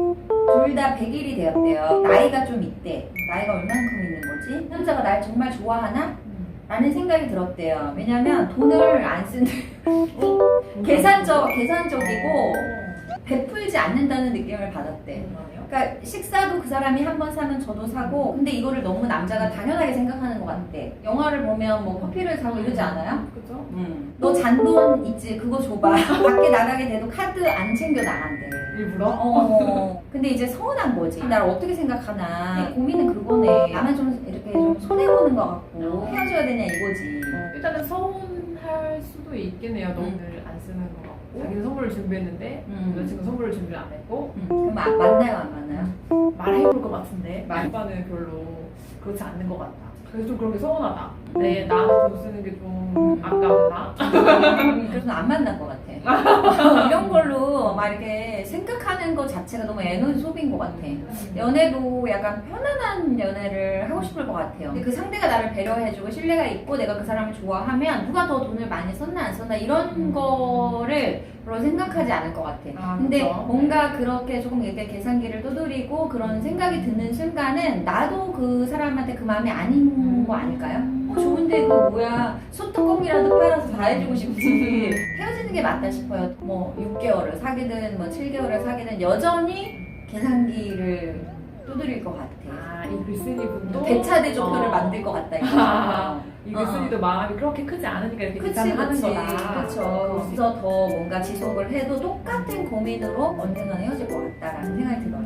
둘 다 100일이 되었대요. 나이가 좀 있대. 나이가 얼만큼 있는 거지? 남자가 날 정말 좋아하나? 라는 생각이 들었대요. 왜냐면 돈을 안 쓰는 계산적 계산적이고 베풀지 않는다는 느낌을 받았대. 그러니까 식사도 그 사람이 한 번 사면 저도 사고 근데 이거를 너무 남자가 당연하게 생각하는 것 같대. 영화를 보면 뭐 커피를 사고 이러지 않아요? 그죠? 응. 너 잔돈 있지? 그거 줘봐. 밖에 나가게 돼도 카드 안 챙겨 나간대. 일부러? 어. 근데 이제 서운한 거지. 나를 어떻게 생각하나. 고민은 그거네. 나만 좀 이렇게 좀 손해보는 것 같고 헤어져야 되냐 이거지. 일단은 서운할 수도 있겠네요. 돈을 안 쓰는 것 같고 자기는 선물을 준비했는데 음. 여자친구 선물을 준비를 안 했고 응. 그럼 아, 만나요 안 만나요? 말해볼 것 같은데 말- 오빠는 별로 그렇지 않는 것 같다. 그래서 좀 그런 게 서운하다. 내 나한테 돈 쓰는 게 좀 아깝나? 그래서 안 만날 것 같아. 이런 걸로 막 이렇게 생각 하는 것 자체가 너무 에너지 소비인 것 같아. 연애도 약간 편안한 연애를 하고 싶을 것 같아요. 근데 그 상대가 나를 배려해주고 신뢰가 있고 내가 그 사람을 좋아하면 누가 더 돈을 많이 썼나 안 썼나 이런 음. 거를 별로 생각하지 않을 것 같아. 아, 근데 그쵸? 뭔가 그렇게 조금 이렇게 계산기를 두드리고 그런 생각이 드는 순간은 나도 그 사람한테 그 마음이 아닌 거 아닐까요? 어, 좋은데 그거 뭐야 소뚜껑이라도 팔아서 다 해주고 싶지 헤어지는 게 맞다 싶어요 뭐 6개월을 사귀든 뭐 7개월을 사귀든 여전히 계산기를 두드릴 것 같아. 아, 이 글쓴이 분도? 대차 대조표를 어. 만들 것 같다 아, 이거 이 글쓴이도 마음이 그렇게 크지 않으니까 이렇게 그치 계산을 하는 그치. 거다. 그쵸. 그래서 더 뭔가 지속을 해도 똑같은 고민으로 언젠가는 헤어질 것 같다라는 생각이 들어요